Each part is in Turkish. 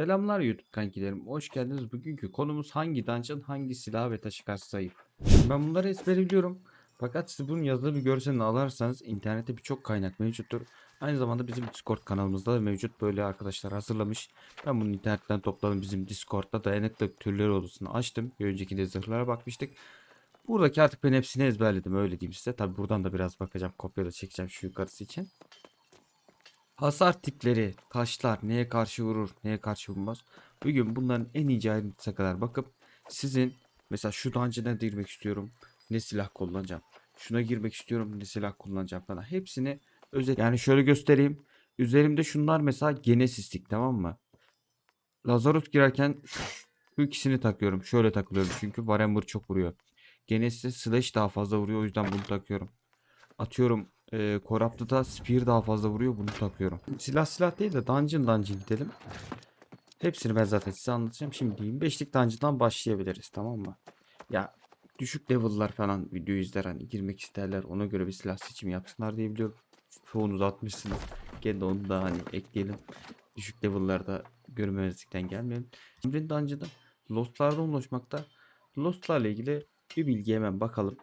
Selamlar YouTube kankilerim. Hoş geldiniz. Bugünkü konumuz hangi dungeon, hangi silah ve taşı karşı zayıf. Ben bunları ezbere biliyorum. Fakat siz bunun yazılı bir görselini alarsanız internette birçok kaynak mevcuttur. Aynı zamanda bizim Discord kanalımızda da mevcut böyle arkadaşlar hazırlamış. Ben bunu internetten topladım bizim Discord'da dayanıklı türleri odasını açtım. Bir önceki zırhlara bakmıştık. Buradaki artık ben hepsini ezberledim öyle diyeyim size. Tabi buradan da biraz bakacağım kopya da çekeceğim şu yukarısı için. Hasar tipleri, taşlar neye karşı vurur, neye karşı vurmaz. Bugün bunların en ince ayrıntısına kadar bakıp sizin mesela şu dungeon'a girmek istiyorum. Ne silah kullanacağım. Şuna girmek istiyorum. Ne silah kullanacağım falan. Hepsini özet. Yani şöyle göstereyim. Üzerimde şunlar mesela genesistik tamam mı? Lazarus girerken şu ikisini takıyorum. Şöyle takılıyorum çünkü Warhammer çok vuruyor. Genesis slash daha fazla vuruyor o yüzden bunu takıyorum. Atıyorum e, Corrupted'a Spear daha fazla vuruyor bunu takıyorum. Silah silah değil de Dungeon Dungeon gidelim. Hepsini ben zaten size anlatacağım. Şimdi 25'lik Dungeon'dan başlayabiliriz tamam mı? Ya düşük level'lar falan video izler hani girmek isterler ona göre bir silah seçimi yapsınlar diye biliyorum. Çoğunuz atmışsınız. Gene onu da hani ekleyelim. Düşük level'larda görmemezlikten gelmeyelim. Şimdi Dungeon'da Lost'lardan ulaşmakta. Lost'larla ilgili bir bilgi hemen bakalım.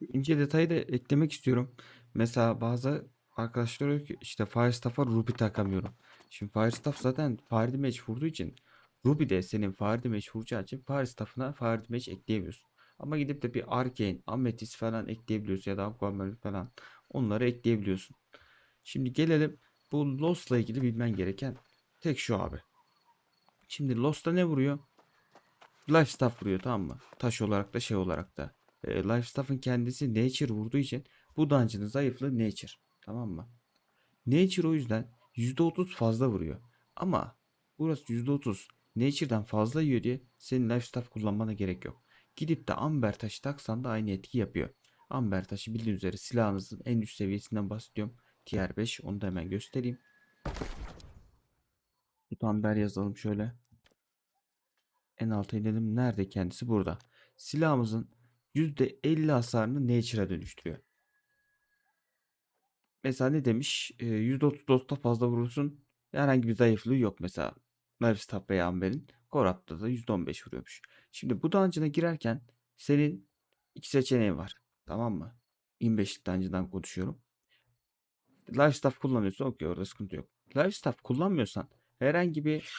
İnce detayı da eklemek istiyorum. Mesela bazı arkadaşlar diyor ki işte Firestaff'a Ruby takamıyorum. Şimdi Firestaff zaten Fire Damage vurduğu için Ruby de senin Fire Damage vuracağı için Firestaff'ına Fire Damage ekleyebiliyorsun. Ama gidip de bir Arcane, Amethyst falan ekleyebiliyorsun ya da Aquamarine falan onları ekleyebiliyorsun. Şimdi gelelim bu Lost'la ilgili bilmen gereken tek şu abi. Şimdi Lost'ta ne vuruyor? Life Staff vuruyor tamam mı? Taş olarak da şey olarak da. E, Life Staff'ın kendisi Nature vurduğu için bu dungeon'ın zayıflığı Nature. Tamam mı? Nature o yüzden %30 fazla vuruyor. Ama burası %30 Nature'dan fazla yiyor diye senin Life Staff kullanmana gerek yok. Gidip de Amber taşı taksan da aynı etki yapıyor. Amber taşı bildiğiniz üzere silahınızın en üst seviyesinden bahsediyorum. Tier 5 onu da hemen göstereyim. Tut Amber yazalım şöyle. En alta inelim. Nerede kendisi? Burada. Silahımızın %50 hasarını Nature'a dönüştürüyor. Mesela ne demiş? %30 dosta fazla vurursun. Herhangi bir zayıflığı yok mesela. Nervis Tap veya Amber'in. Corrupt'ta da %15 vuruyormuş. Şimdi bu dungeon'a girerken senin iki seçeneğin var. Tamam mı? 25'lik dungeon'dan konuşuyorum. Life Staff kullanıyorsan okey orada sıkıntı yok. Life Staff kullanmıyorsan herhangi bir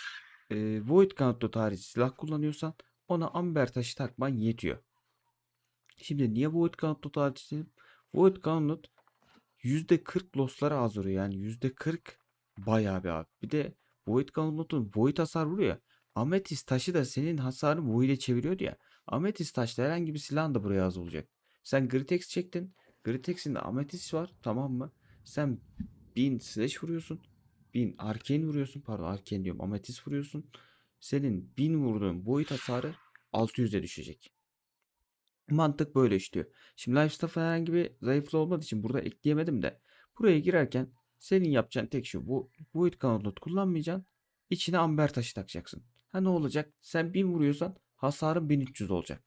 e, Void Gauntlet harici silah kullanıyorsan ona Amber taşı takman yetiyor. Şimdi niye Void Gauntlet harici? Void Gauntlet %40 loss'lara az vuruyor. Yani %40 bayağı bir abi. Bir de Void Gauntlet'un Void hasar vuruyor. Amethyst taşı da senin hasarını Void'e çeviriyordu ya. Amethyst taşla herhangi bir silahın da buraya az olacak. Sen Gritex çektin. Gritex'in de Amethyst var. Tamam mı? Sen 1000 slash vuruyorsun. 1000 arcane vuruyorsun. Pardon arcane diyorum. Amethyst vuruyorsun. Senin 1000 vurduğun Void hasarı 600'e düşecek. Mantık böyle işliyor. Şimdi Lifestaff'a herhangi bir zayıflığı olmadığı için burada ekleyemedim de. Buraya girerken senin yapacağın tek şu. Bu Void Gauntlet kullanmayacaksın. İçine amber taşı takacaksın. Ha ne olacak? Sen 1000 vuruyorsan hasarın 1300 olacak.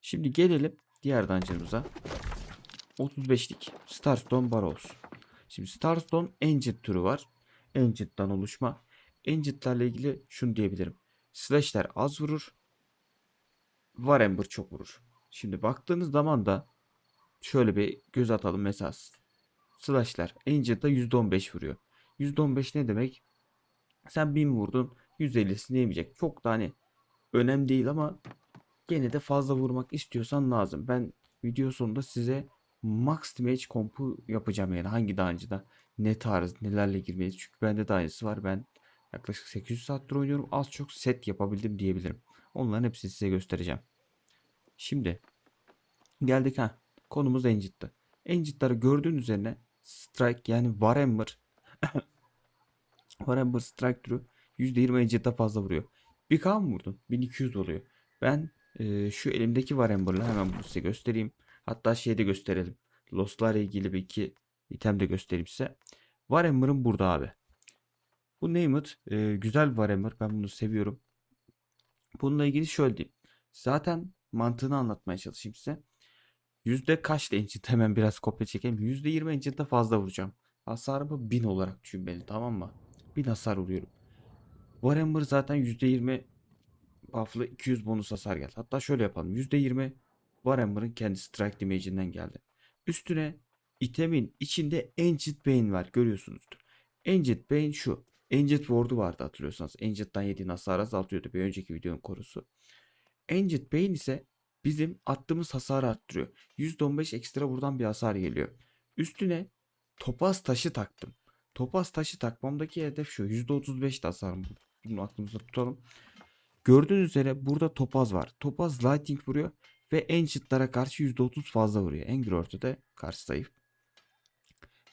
Şimdi gelelim diğer dungeon'ımıza. 35'lik Starstone Barrows. Şimdi Starstone Ancient türü var. Ancient'tan oluşma. Ancient'larla ilgili şunu diyebilirim. Slash'ler az vurur. Warhammer çok vurur. Şimdi baktığınız zaman da şöyle bir göz atalım mesela. Slash'ler Ancient'da %15 vuruyor. %15 ne demek? Sen 1000 vurdun 150'sini yemeyecek. Çok da hani önemli değil ama gene de fazla vurmak istiyorsan lazım. Ben video sonunda size max damage kompu yapacağım yani hangi dungeon'da ne tarz nelerle girmeliyiz. Çünkü bende de aynısı var. Ben yaklaşık 800 saattir oynuyorum. Az çok set yapabildim diyebilirim. Onların hepsini size göstereceğim. Şimdi geldik ha. Konumuz Ancient'tı. Ancient'ları gördüğün üzerine Strike yani Warhammer Warhammer Strike türü %20 Ancient'a fazla vuruyor. Bir K mı vurdun? 1200 oluyor. Ben e, şu elimdeki Warhammer'la hemen bunu size göstereyim. Hatta şeyi de gösterelim. Lost'larla ilgili bir iki item de göstereyim size. Warhammer'ın burada abi. Bu Named e, güzel Warhammer. Ben bunu seviyorum. Bununla ilgili şöyle diyeyim. Zaten mantığını anlatmaya çalışayım size. Yüzde kaç Ancient hemen biraz kopya çekeyim. Yüzde 20 Ancient'ta fazla vuracağım. Hasarımı 1000 olarak düşün beni tamam mı? 1000 hasar vuruyorum. Warhammer zaten %20 buff'lı 200 bonus hasar geldi. Hatta şöyle yapalım. %20 Warhammer'ın kendi strike damage'inden geldi. Üstüne itemin içinde Ancient Bane var. Görüyorsunuzdur. Ancient Bane şu. Ancient Ward'u vardı hatırlıyorsanız. Ancient'tan yediğin hasarı azaltıyordu bir önceki videonun konusu. Ancient Bane ise bizim attığımız hasarı arttırıyor. %15 ekstra buradan bir hasar geliyor. Üstüne topaz taşı taktım. Topaz taşı takmamdaki hedef şu. %35 de hasarım. Bunu aklımızda tutalım. Gördüğünüz üzere burada topaz var. Topaz lighting vuruyor ve Ancient'lara karşı %30 fazla vuruyor. Angry Orta'da karşı zayıf.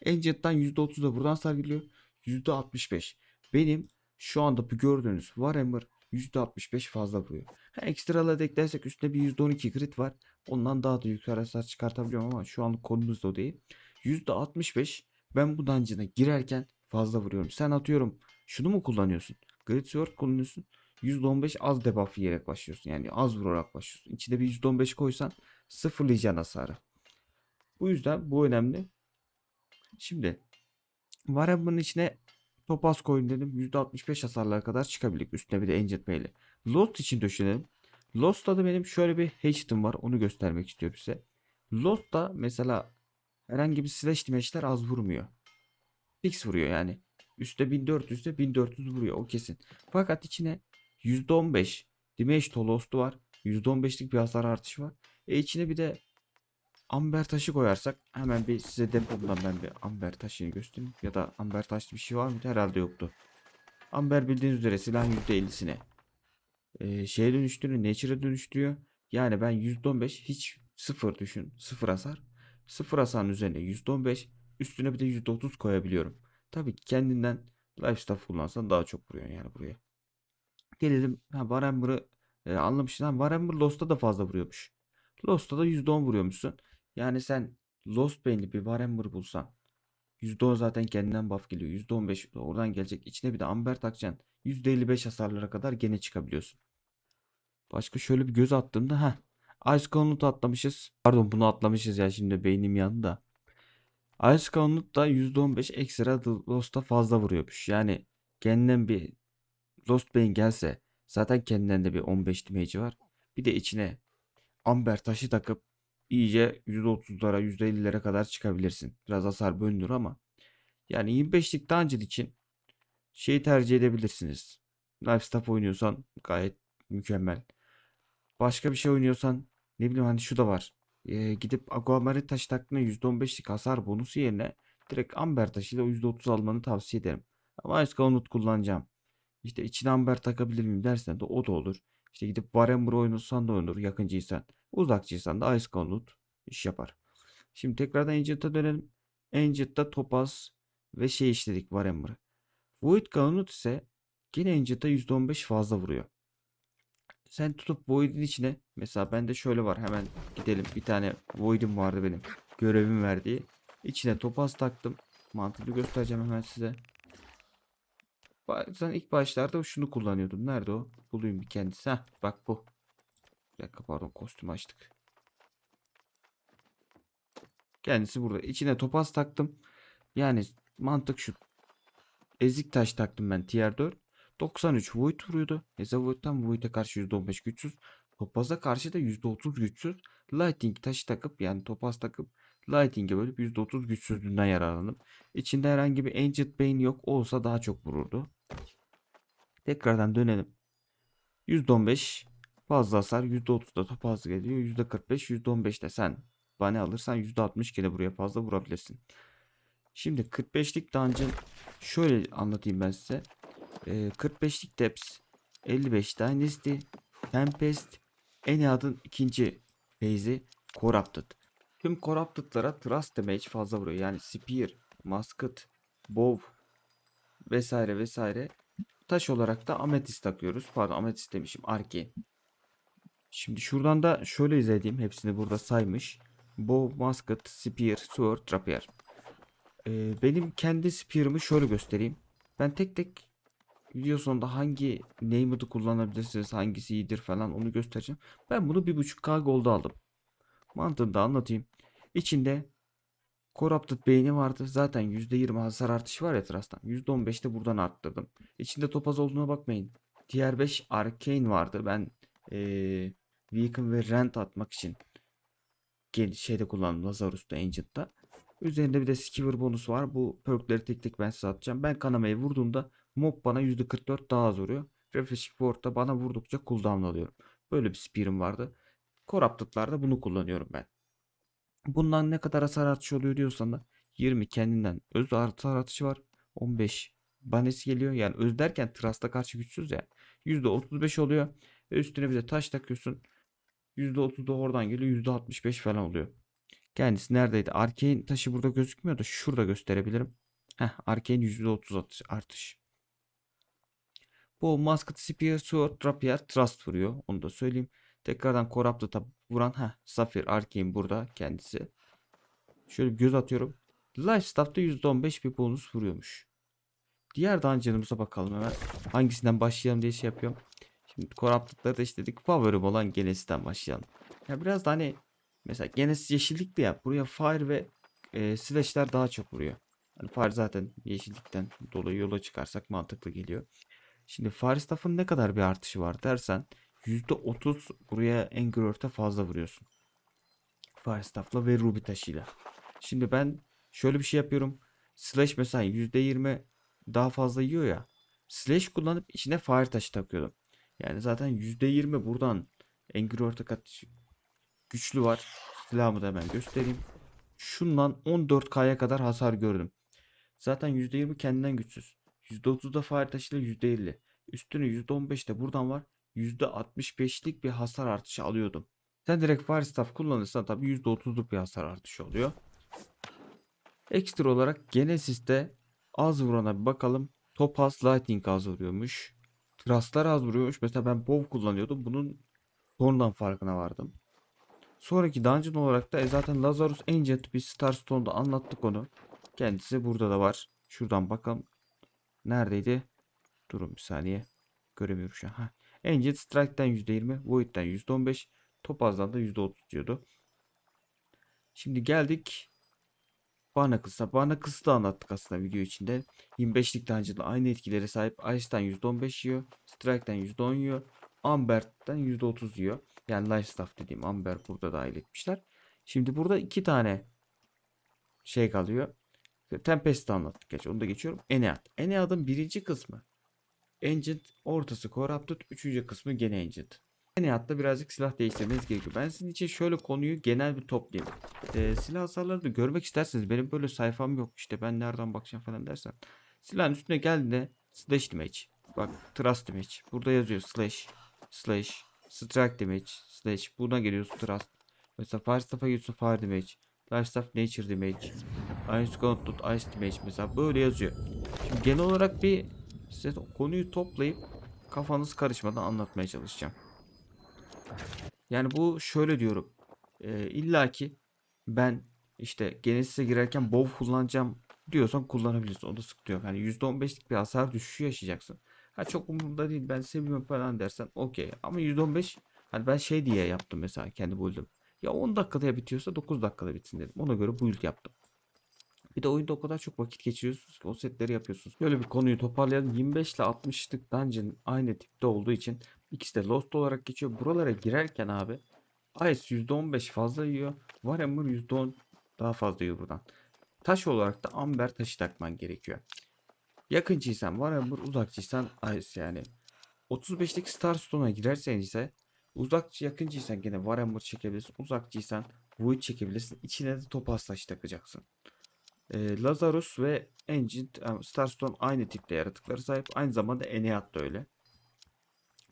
Ancient'tan %30 da buradan hasar geliyor. %65. Benim şu anda bu gördüğünüz Warhammer %65 fazla vuruyor. Ha, ekstraları da eklersek üstüne bir %12 crit var. Ondan daha da yukarı hasar çıkartabiliyorum ama şu an konumuz da o değil. %65 ben bu dungeon'a girerken fazla vuruyorum. Sen atıyorum şunu mu kullanıyorsun? Grid Sword kullanıyorsun. %15 az debuff yiyerek başlıyorsun. Yani az vurarak başlıyorsun. İçine bir %15 koysan sıfırlayacaksın hasarı. Bu yüzden bu önemli. Şimdi Warhammer'ın içine topaz koyun dedim. %65 hasarlara kadar çıkabildik. Üstüne bir de Ancient Mail'i. Lost için düşünelim. Lost'ta da benim şöyle bir hatchet'ım var. Onu göstermek istiyorum size. Lost'ta mesela herhangi bir slash damage'ler az vurmuyor. Fix vuruyor yani. Üstte 1400 de 1400 vuruyor o kesin. Fakat içine %15 damage to Lost'u var. %15'lik bir hasar artışı var. E içine bir de amber taşı koyarsak hemen bir size depomdan ben bir amber taşını göstereyim. Ya da amber taşlı bir şey var mıydı? Herhalde yoktu. Amber bildiğiniz üzere silahın %50'sine e, şeye dönüştürüyor. Nature'a dönüştürüyor. Yani ben %15 hiç sıfır düşün. Sıfır hasar. Sıfır hasarın üzerine %15 üstüne bir de %30 koyabiliyorum. Tabii ki kendinden lifestyle kullansan daha çok vuruyor yani buraya. Gelelim ha Warhammer'ı e, anlamışsın. Ha, Warhammer Lost'ta da fazla vuruyormuş. Lost'ta da %10 vuruyormuşsun. Yani sen Lost Bane'li bir Warhammer bulsan %10 zaten kendinden buff geliyor. %15 de oradan gelecek. İçine bir de amber takacaksın. %55 hasarlara kadar gene çıkabiliyorsun. Başka şöyle bir göz attığımda ha Ice Gauntlet'ı atlamışız. Pardon bunu atlamışız ya şimdi beynim yandı da. Ice Gauntlet da %15 ekstra Lost'a fazla vuruyormuş. Yani kendinden bir Lost Bane gelse zaten kendinden de bir 15 damage'i var. Bir de içine amber taşı takıp iyice %30'lara %50'lere kadar çıkabilirsin. Biraz hasar bölünür ama yani 25'lik dungeon için şeyi tercih edebilirsiniz. Lifestyle oynuyorsan gayet mükemmel. Başka bir şey oynuyorsan ne bileyim hani şu da var. Ee, gidip Aquamarine taşı taktığında %15'lik hasar bonusu yerine direkt amber taşıyla %30 almanı tavsiye ederim. Ama Ice Gauntlet kullanacağım. İşte içine amber takabilir miyim dersen de o da olur. İşte gidip Warhammer oynuyorsan da olur yakıncıysan. Uzakçıysan da Ice Gauntlet iş yapar. Şimdi tekrardan Ancient'a dönelim. Ancient'ta Topaz ve şey işledik Warhammer'ı. Void Gauntlet ise gene Ancient'a %15 fazla vuruyor. Sen tutup Void'in içine mesela bende şöyle var hemen gidelim. Bir tane Void'im vardı benim. Görevim verdiği. İçine Topaz taktım. Mantığını göstereceğim hemen size. Sen ilk başlarda şunu kullanıyordun. Nerede o? Bulayım bir kendisi. Heh, bak bu. Bir dakika pardon kostüm açtık. Kendisi burada. İçine topaz taktım. Yani mantık şu. Ezik taş taktım ben tier 4. 93 void vuruyordu. Neyse void'den void'e karşı %15 güçsüz. Topaza karşı da %30 güçsüz. Lighting taşı takıp yani topaz takıp Lighting'e bölüp %30 güçsüzlüğünden yararlandım. İçinde herhangi bir Ancient Bane yok olsa daha çok vururdu. Tekrardan dönelim. %15 fazla hasar %30 da topaz geliyor. %45 %15 de sen bana alırsan %60 kere buraya fazla vurabilirsin. Şimdi 45'lik dungeon şöyle anlatayım ben size. Ee, 45'lik depths 55 dynasty tempest Ennead'ın ikinci phase'i corrupted. Tüm corrupted'lara thrust damage fazla vuruyor. Yani spear, musket, bow vesaire vesaire. Taş olarak da ametist takıyoruz. Pardon ametist demişim. Arcane. Şimdi şuradan da şöyle izlediğim hepsini burada saymış. Bow, musket, spear, sword, rapier. Ee, benim kendi spear'ımı şöyle göstereyim. Ben tek tek video sonunda hangi name'ı kullanabilirsiniz, hangisi iyidir falan onu göstereceğim. Ben bunu 1.5k gold aldım. Mantığını da anlatayım. İçinde Corrupted beyni vardı. Zaten %20 hasar artışı var ya Trust'tan. %15 de buradan arttırdım. İçinde topaz olduğuna bakmayın. Diğer 5 Arcane vardı. Ben eee Weaken ve Rent atmak için şeyde kullandım Lazarus'ta Ancient'ta. Üzerinde bir de Skiver bonusu var. Bu perkleri tek tek ben size atacağım. Ben kanamayı vurduğumda mob bana %44 daha az vuruyor. Refreshing Ward'da bana vurdukça cooldown alıyorum. Böyle bir spear'im vardı. Corrupted'larda bunu kullanıyorum ben. Bundan ne kadar hasar artışı oluyor diyorsan da 20 kendinden öz hasar artışı var. 15 banesi geliyor. Yani öz derken Trust'a karşı güçsüz ya. %35 oluyor. Üstüne bir de taş takıyorsun. %30 da oradan geliyor. %65 falan oluyor. Kendisi neredeydi? Arcane taşı burada gözükmüyor da şurada gösterebilirim. Heh, Arcane %30 atış, artış. Bu Musket Spear, Sword, Rapier, Trust vuruyor. Onu da söyleyeyim. Tekrardan Corrupted'a vuran ha Sapphire Arcane burada kendisi. Şöyle bir göz atıyorum. Lifestaff'ta %15 bir bonus vuruyormuş. Diğer dungeon'ımıza bakalım hemen. Hangisinden başlayalım diye şey yapıyorum. Şimdi Corrupted'ları da işledik. Favorim olan Genesis'ten başlayalım. Ya biraz da hani mesela Genesis yeşillikli ya. Buraya Fire ve e, Slash'ler daha çok vuruyor. Hani Fire zaten yeşillikten dolayı yola çıkarsak mantıklı geliyor. Şimdi Firestaff'ın ne kadar bir artışı var dersen %30 buraya Angry Earth'e fazla vuruyorsun. Firestaff'la ve Ruby taşıyla. Şimdi ben şöyle bir şey yapıyorum. Slash mesela %20 daha fazla yiyor ya. Slash kullanıp içine fire taşı takıyordum. Yani zaten %20 buradan Angry Earth'e kat güçlü var. Silahımı da hemen göstereyim. Şundan 14k'ya kadar hasar gördüm. Zaten %20 kendinden güçsüz. %30'da fire taşıyla %50. Üstüne %15 de buradan var. %65'lik bir hasar artışı alıyordum. Sen direkt Fire Staff kullanırsan tabii %30'luk bir hasar artışı oluyor. Ekstra olarak Genesis'te az vurana bir bakalım. Topaz Lightning az vuruyormuş. Trust'lar az vuruyormuş. Mesela ben Bow kullanıyordum. Bunun sonradan farkına vardım. Sonraki dungeon olarak da e, zaten Lazarus Ancient bir Starstone'da anlattık onu. Kendisi burada da var. Şuradan bakalım. Neredeydi? Durun bir saniye. Göremiyorum şu an. Ha. Ancient Strike'den %20, Void'den %15, Topaz'dan da %30 diyordu. Şimdi geldik Barnacles'a. Barnacles'ı da anlattık aslında video içinde. 25'lik dungeon'da aynı etkilere sahip. Ice'den %15 yiyor. Strike'den %10 yiyor. Amber'den %30 yiyor. Yani Lifestaff dediğim Amber burada dahil etmişler. Şimdi burada iki tane şey kalıyor. Tempest'i anlattık geç. Onu da geçiyorum. Enead. Enead'ın birinci kısmı Ancient, ortası Corrupted, üçüncü kısmı gene Ancient. Enead'da birazcık silah değiştirmeniz gerekiyor. Ben sizin için şöyle konuyu genel bir toplayayım. Ee, silah hasarları da görmek isterseniz benim böyle sayfam yok işte ben nereden bakacağım falan dersen. Silahın üstüne geldiğinde slash damage. Bak trust damage. Burada yazıyor slash, slash, strike damage, slash. Buna geliyorsun trust. Mesela fire staff'a geliyorsun fire damage. Life staff nature damage. Ice gauntlet ice damage mesela böyle yazıyor. Şimdi genel olarak bir size konuyu toplayıp kafanız karışmadan anlatmaya çalışacağım. Yani bu şöyle diyorum. Ee, İlla ki ben işte Genesis'e girerken bow kullanacağım diyorsan kullanabilirsin. O da sıkıntı yok. Yani %15'lik bir hasar düşüşü yaşayacaksın. Ha çok umurumda değil ben seviyorum falan dersen okey. Ama %15 hani ben şey diye yaptım mesela kendi build'im. Ya 10 dakikada bitiyorsa 9 dakikada bitsin dedim. Ona göre build yaptım. Bir de oyunda o kadar çok vakit geçiriyorsunuz ki o setleri yapıyorsunuz. Böyle bir konuyu toparlayalım. 25 ile 60'lık dungeon aynı tipte olduğu için ikisi de Lost olarak geçiyor. Buralara girerken abi Ice %15 fazla yiyor. Warhammer %10 daha fazla yiyor buradan. Taş olarak da Amber taşı takman gerekiyor. Yakıncıysan Warhammer, uzakçıysan Ice yani. 35'lik Starstone'a girersen ise uzak yakıncıysan gene Warhammer çekebilirsin. Uzakçıysan Void çekebilirsin. İçine de Topaz taşı takacaksın. Ee, Lazarus ve Ancient e, Starstone aynı tipte yaratıkları sahip. Aynı zamanda Enead da öyle.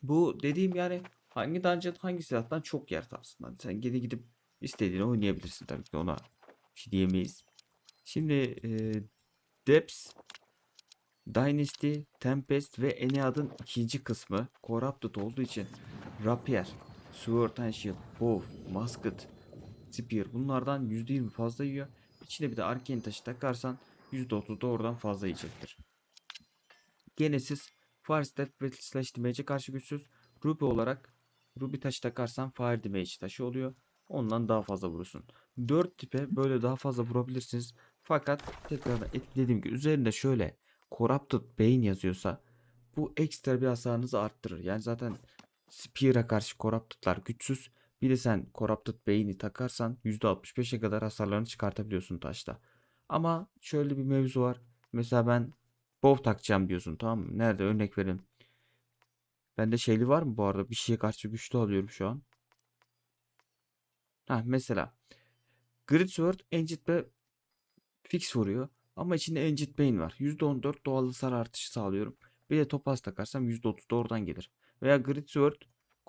Bu dediğim yani hangi dungeon hangi silahtan çok yer aslında. Hani sen geri gidip istediğini oynayabilirsin tabii ki ona bir şey diyemeyiz. Şimdi e, Depths, Dynasty, Tempest ve Enead'ın ikinci kısmı Corrupted olduğu için Rapier, Sword and Shield, Bow, Musket, Spear bunlardan %20 fazla yiyor. İçine bir de Arcane taşı takarsan %30 da oradan fazla yiyecektir. Genesis, Fire Step ve Slash Damage'e karşı güçsüz. Ruby olarak Ruby taşı takarsan Fire Damage taşı oluyor. Ondan daha fazla vurursun. 4 tipe böyle daha fazla vurabilirsiniz. Fakat tekrar eklediğim gibi üzerinde şöyle Corrupted Bane yazıyorsa bu ekstra bir hasarınızı arttırır. Yani zaten Spear'a karşı Corrupted'lar güçsüz. Bir de sen Corrupted Bane'i takarsan %65'e kadar hasarlarını çıkartabiliyorsun taşta. Ama şöyle bir mevzu var. Mesela ben bow takacağım diyorsun tamam mı? Nerede örnek verin. Bende şeyli var mı bu arada? Bir şeye karşı güçlü alıyorum şu an. Ha mesela Grid Sword Ancient ve fix vuruyor. Ama içinde Ancient Bane var. %14 doğal hasar artışı sağlıyorum. Bir de Topaz takarsam %30 da oradan gelir. Veya Grid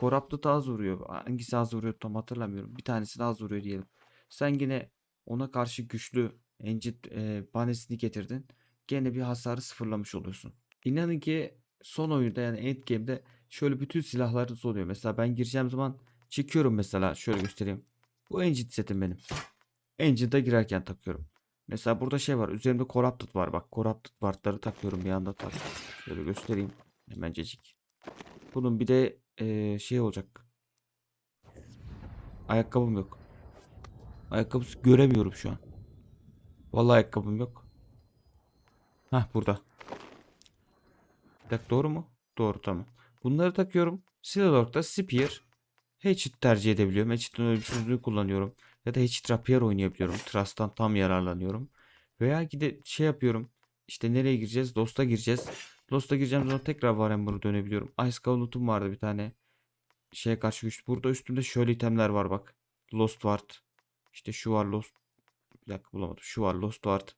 Corrupted az vuruyor. Hangisi az vuruyor tam hatırlamıyorum. Bir tanesi de az vuruyor diyelim. Sen yine ona karşı güçlü Ancient e, banesini getirdin. Gene bir hasarı sıfırlamış oluyorsun. İnanın ki son oyunda yani endgame'de şöyle bütün silahlarınız oluyor. Mesela ben gireceğim zaman çekiyorum mesela şöyle göstereyim. Bu Ancient setim benim. Ancient'a girerken takıyorum. Mesela burada şey var. Üzerimde Corrupted var. Bak Corrupted Bard'ları takıyorum bir anda tak. Şöyle göstereyim. Hemencecik. Bunun bir de eee, şey olacak. Ayakkabım yok. Ayakkabısı göremiyorum şu an. Vallahi ayakkabım yok. Hah burada. Bir doğru mu? Doğru tamam. Bunları takıyorum. Silahlar'da Spear. Hatchet tercih edebiliyorum. Hatchet'ın ölümsüzlüğü kullanıyorum. Ya da Hatchet Rapier oynayabiliyorum. Trust'tan tam yararlanıyorum. Veya gide şey yapıyorum. İşte nereye gireceğiz? Lost'a gireceğiz. Lost'a gireceğim zaman tekrar Warhammer'a dönebiliyorum. Ice Gauntlet'um vardı bir tane. Şeye karşı güçlü. Burada üstümde şöyle itemler var bak. Lost Ward. İşte şu var Lost. Bir dakika bulamadım. Şu var Lost Ward.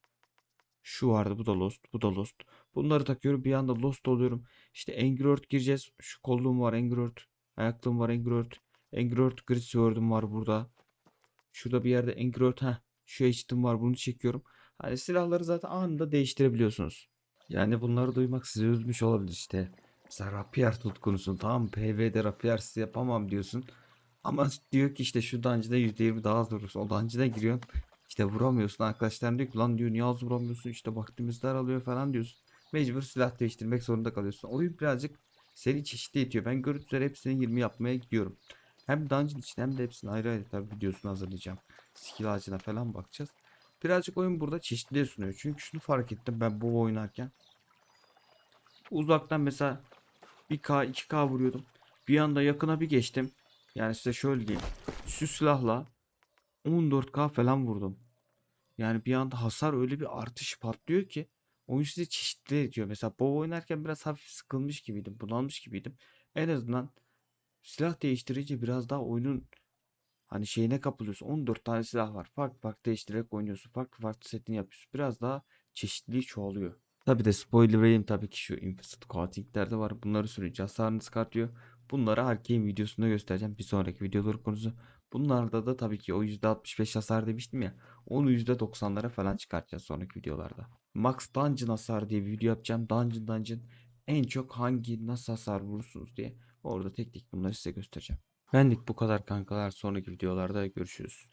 Şu vardı bu da Lost. Bu da Lost. Bunları takıyorum. Bir anda Lost oluyorum. İşte Angry Earth gireceğiz. Şu kolluğum var Angry Earth. Ayaklığım var Angry Earth. Angry Earth Grid Sword'um var burada. Şurada bir yerde Angry Earth. Heh. Şu HT'm var. Bunu çekiyorum. Hani silahları zaten anında değiştirebiliyorsunuz. Yani bunları duymak sizi üzmüş olabilir işte. Mesela Rapier tutkunusun tamam? Pv'de Rapier siz yapamam diyorsun. Ama diyor ki işte şu dungeon'da %20 daha az vurursun. O dungeon'a giriyorsun. İşte vuramıyorsun. Arkadaşlar diyor ki lan diyor niye az vuramıyorsun? İşte vaktimiz daralıyor falan diyorsun. Mecbur silah değiştirmek zorunda kalıyorsun. Oyun birazcık seni çeşitli itiyor. Ben görüntüleri hepsini 20 yapmaya gidiyorum. Hem dungeon için hem de hepsini ayrı ayrı tabii videosunu hazırlayacağım. Skill ağacına falan bakacağız. Birazcık oyun burada çeşitliğe sunuyor. Çünkü şunu fark ettim ben bu oynarken. Uzaktan mesela 1K 2K vuruyordum. Bir anda yakına bir geçtim. Yani size şöyle diyeyim. Şu silahla 14K falan vurdum. Yani bir anda hasar öyle bir artış patlıyor ki oyun sizi çeşitli ediyor. Mesela bu oynarken biraz hafif sıkılmış gibiydim. Bunalmış gibiydim. En azından silah değiştirince biraz daha oyunun hani şeyine kapılıyorsun. 14 tane silah var. Farklı farklı değiştirerek oynuyorsun. Farklı farklı setini yapıyorsun. Biraz daha çeşitliliği çoğalıyor. Tabi de spoiler vereyim tabii ki şu Infested Coating'lerde var. Bunları sürünce hasarını çıkartıyor. Bunları Arcane videosunda göstereceğim. Bir sonraki videolar konusu. Bunlarda da tabii ki o %65 hasar demiştim ya. Onu %90'lara falan çıkartacağız sonraki videolarda. Max Dungeon hasar diye bir video yapacağım. Dungeon Dungeon en çok hangi nasıl hasar vurursunuz diye. Orada tek tek bunları size göstereceğim. Benlik bu kadar kankalar. Sonraki videolarda görüşürüz.